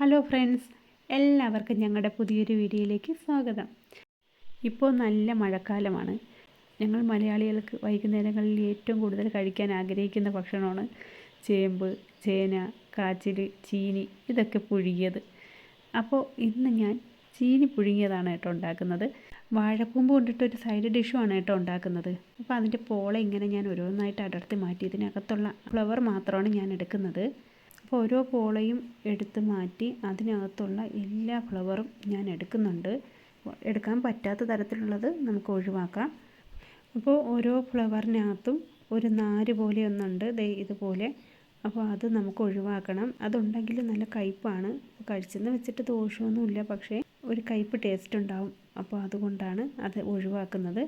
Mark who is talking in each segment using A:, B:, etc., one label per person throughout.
A: Hello friends എല്ലാവർക്കും ഞങ്ങളുടെ പുതിയൊരു വീഡിയോയിലേക്ക് സ്വാഗതം. ഇപ്പോൾ നല്ല മഴക്കാലമാണ്. ഞങ്ങൾ മലയാളികൾക്ക് വൈകുന്നേരങ്ങളിൽ ഏറ്റവും കൂടുതൽ കഴിക്കാൻ ആഗ്രഹിക്കുന്ന ഭക്ഷണമാണ് ചേമ്പ് ചേന കാച്ചിൽ ചീനി ഇതൊക്കെ പുഴുങ്ങിയത്. അപ്പോൾ ഇന്ന് ഞാൻ ചീനി പുഴുങ്ങിയതാണ് കേട്ടോ ഉണ്ടാക്കുന്നത്. വാഴക്കൂമ്പ് കൊണ്ടിട്ട് ഒരു സൈഡ് ഡിഷുമാണ് കേട്ടോ ഉണ്ടാക്കുന്നത്. അപ്പോൾ അതിന്റെ പോളെ ഇങ്ങനെ ഞാൻ ഓരോന്നായിട്ട് അടർത്തി മാറ്റി ഇതിനകത്തുള്ള ഫ്ലവർ മാത്രമാണ് ഞാൻ എടുക്കുന്നത്. അപ്പോൾ ഓരോ പോളയും എടുത്ത് മാറ്റി അതിനകത്തുള്ള എല്ലാ ഫ്ലവറും ഞാൻ എടുക്കുന്നുണ്ട്. എടുക്കാൻ പറ്റാത്ത തരത്തിലുള്ളത് നമുക്ക് ഒഴിവാക്കാം. അപ്പോൾ ഓരോ ഫ്ലവറിനകത്തും ഒരു നാര് പോലെ ഒന്നുണ്ട്. ദേ ഇതുപോലെ. അപ്പോൾ അത് നമുക്ക് ഒഴിവാക്കണം. അതുണ്ടെങ്കിൽ നല്ല കയ്പ്പാണ്. കഴിച്ചെന്ന് വെച്ചിട്ട് ദോഷമൊന്നുമില്ല. പക്ഷേ ഒരു കയ്പ്പ് ടേസ്റ്റ് ഉണ്ടാവും. അപ്പോൾ അതുകൊണ്ടാണ് അത് ഒഴിവാക്കുന്നത്.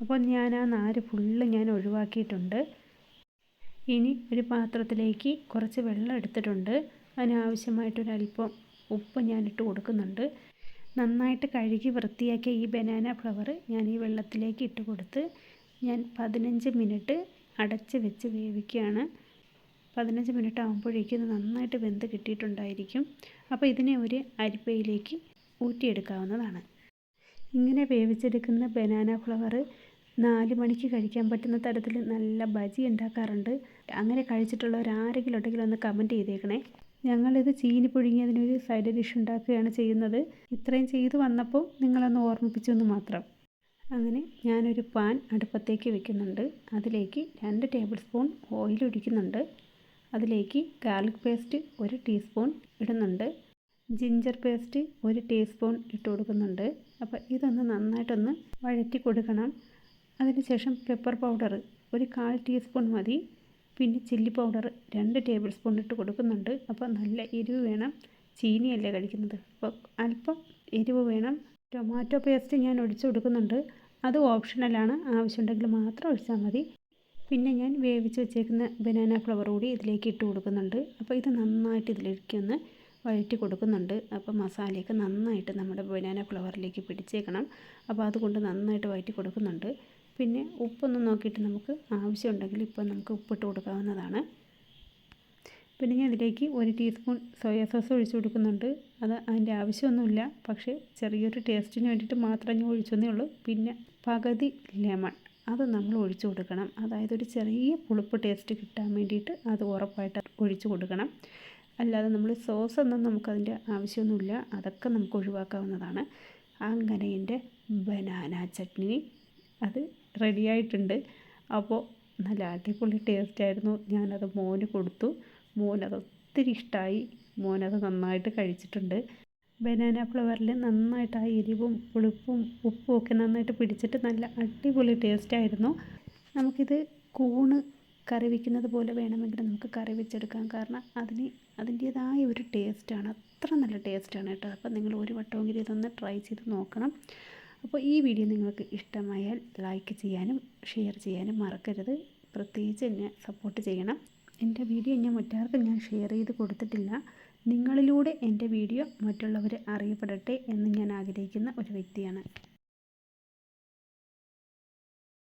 A: അപ്പോൾ ഞാൻ ആ നാര് ഫുള്ള് ഞാൻ ഒഴിവാക്കിയിട്ടുണ്ട്. ഇനി ഒരു പാത്രത്തിലേക്ക് കുറച്ച് വെള്ളം എടുത്തിട്ടുണ്ട്. അതിനാവശ്യമായിട്ടൊരല്പം ഉപ്പ് ഞാനിട്ട് കൊടുക്കുന്നുണ്ട്. നന്നായിട്ട് കഴുകി വൃത്തിയാക്കിയ ഈ ബനാന ഫ്ലവർ ഞാൻ ഈ വെള്ളത്തിലേക്ക് ഇട്ട് കൊടുത്ത് ഞാൻ പതിനഞ്ച് മിനിറ്റ് അടച്ച് വെച്ച് വേവിക്കുകയാണ്. പതിനഞ്ച് മിനിറ്റ് ആകുമ്പോഴേക്കും നന്നായിട്ട് വെന്ത് കിട്ടിയിട്ടുണ്ടായിരിക്കും. അപ്പോൾ ഇതിനെ ഒരു അരിപ്പയിലേക്ക് ഊറ്റിയെടുക്കാവുന്നതാണ്. ഇങ്ങനെ വേവിച്ചെടുക്കുന്ന ബനാന ഫ്ലവർ നാല് മണിക്ക് കഴിക്കാൻ പറ്റുന്ന തരത്തിൽ നല്ല ബജി ഉണ്ടാക്കാറുണ്ട്. അങ്ങനെ കഴിച്ചിട്ടുള്ളവർ ആരെങ്കിലും ഉണ്ടെങ്കിൽ ഒന്ന് കമന്റ് ചെയ്തേക്കണേ. ഞങ്ങളിത് ചീനി പുഴുങ്ങിയതിനൊരു സൈഡ് ഡിഷ് ഉണ്ടാക്കുകയാണ് ചെയ്യുന്നത്. ഇത്രയും ചെയ്തു വന്നപ്പോൾ നിങ്ങളൊന്ന് ഓർമ്മിപ്പിച്ചെന്ന് മാത്രം. അങ്ങനെ ഞാനൊരു പാൻ അടുപ്പത്തേക്ക് വെക്കുന്നുണ്ട്. അതിലേക്ക് രണ്ട് ടേബിൾ സ്പൂൺ ഓയിൽ ഒഴിക്കുന്നുണ്ട്. അതിലേക്ക് ഗാർലിക് പേസ്റ്റ് ഒരു ടീസ്പൂൺ ഇടുന്നുണ്ട്. ജിഞ്ചർ പേസ്റ്റ് ഒരു ടീസ്പൂൺ ഇട്ട് കൊടുക്കുന്നുണ്ട് അപ്പോൾ ഇതൊന്ന് നന്നായിട്ടൊന്ന് വഴറ്റി കൊടുക്കണം. അതിനുശേഷം പെപ്പർ പൗഡർ ഒരു കാൽ ടീസ്പൂൺ മതി. പിന്നെ ചില്ലി പൗഡർ രണ്ട് ടേബിൾ സ്പൂൺ ഇട്ട് കൊടുക്കുന്നുണ്ട്. അപ്പോൾ നല്ല എരിവ് വേണം. ചീനിയല്ലേ കഴിക്കുന്നത്. അപ്പോൾ അല്പം എരിവ് വേണം. ടൊമാറ്റോ പേസ്റ്റ് ഞാൻ ഒഴിച്ചു കൊടുക്കുന്നുണ്ട്. അത് ഓപ്ഷണലാണ് ആവശ്യമുണ്ടെങ്കിൽ മാത്രം ഒഴിച്ചാൽ മതി. പിന്നെ ഞാൻ വേവിച്ച് വെച്ചേക്കുന്ന ബനാന ഫ്ലവർ കൂടി ഇതിലേക്ക് ഇട്ട് കൊടുക്കുന്നുണ്ട്. അപ്പോൾ ഇത് നന്നായിട്ട് ഇതിലേക്ക് ഒന്ന് വഴറ്റി കൊടുക്കുന്നുണ്ട്. അപ്പോൾ മസാലയൊക്കെ നന്നായിട്ട് നമ്മുടെ ബനാന ഫ്ലവറിലേക്ക് പിടിച്ചേക്കണം. അപ്പോൾ അതുകൊണ്ട് നന്നായിട്ട് വഴറ്റി കൊടുക്കുന്നുണ്ട്. പിന്നെ ഉപ്പൊന്ന് നോക്കിയിട്ട് നമുക്ക് ആവശ്യമുണ്ടെങ്കിൽ ഇപ്പോൾ നമുക്ക് ഉപ്പിട്ട് കൊടുക്കാവുന്നതാണ്. പിന്നെ ഞാൻ ഇതിലേക്ക് ഒരു ടീസ്പൂൺ സോയാ സോസ് ഒഴിച്ചു കൊടുക്കുന്നുണ്ട്. അത് അതിന്റെ ആവശ്യമൊന്നുമില്ല. പക്ഷേ ചെറിയൊരു ടേസ്റ്റിന് വേണ്ടിയിട്ട് മാത്രം ഞാൻ ഒഴിച്ചെന്നേ ഉള്ളൂ. പിന്നെ പകുതി ലെമൺ അത് നമ്മൾ ഒഴിച്ചു കൊടുക്കണം. അതായത് ഒരു ചെറിയ പുളിപ്പ് ടേസ്റ്റ് കിട്ടാൻ വേണ്ടിയിട്ട് അത് ഉറപ്പായിട്ട് ഒഴിച്ചു കൊടുക്കണം. അല്ലാതെ നമ്മൾ സോസ് ഒന്നും നമുക്കതിന്റെ ആവശ്യമൊന്നുമില്ല. അതൊക്കെ നമുക്ക് ഒഴിവാക്കാവുന്നതാണ്. അങ്ങനെ എന്റെ ബനാന ചട്നി. അത് റെഡിയായിട്ടുണ്ട് അപ്പോൾ നല്ല അടിപൊളി ടേസ്റ്റ് ആയിരുന്നു. ഞാനത് മോന് കൊടുത്തു. മോനത് ഒത്തിരി ഇഷ്ടമായി മോനത് നന്നായിട്ട് കഴിച്ചിട്ടുണ്ട്. ബനാന ഫ്ലവറിൽ നന്നായിട്ട് ആ എരിവും പുളിപ്പും ഉപ്പും ഒക്കെ നന്നായിട്ട് പിടിച്ചിട്ട് നല്ല അടിപൊളി ടേസ്റ്റ് ആയിരുന്നു. നമുക്കിത് കൂണ് കറി വയ്ക്കുന്നത് പോലെ വേണമെങ്കിൽ നമുക്ക് കറി വെച്ചെടുക്കാം. കാരണം അതിന് അതിന്റേതായ ഒരു ടേസ്റ്റാണ് അത്ര നല്ല ടേസ്റ്റാണ് കേട്ടോ. അപ്പോൾ നിങ്ങൾ ഒരു വട്ടമെങ്കിലും ഇതൊന്ന് ട്രൈ ചെയ്ത് നോക്കണം. അപ്പോൾ ഈ വീഡിയോ നിങ്ങൾക്ക് ഇഷ്ടമായാൽ ലൈക്ക് ചെയ്യാനും ഷെയർ ചെയ്യാനും മറക്കരുത്. പ്രത്യേകിച്ച് എന്നെ സപ്പോർട്ട് ചെയ്യണം. എന്റെ വീഡിയോ ഞാൻ മറ്റാർക്കും ഞാൻ ഷെയർ ചെയ്ത് കൊടുത്തിട്ടില്ല. നിങ്ങളിലൂടെ എന്റെ വീഡിയോ മറ്റുള്ളവർ അറിയപ്പെടട്ടെ എന്ന് ഞാൻ ആഗ്രഹിക്കുന്ന ഒരു വ്യക്തിയാണ്.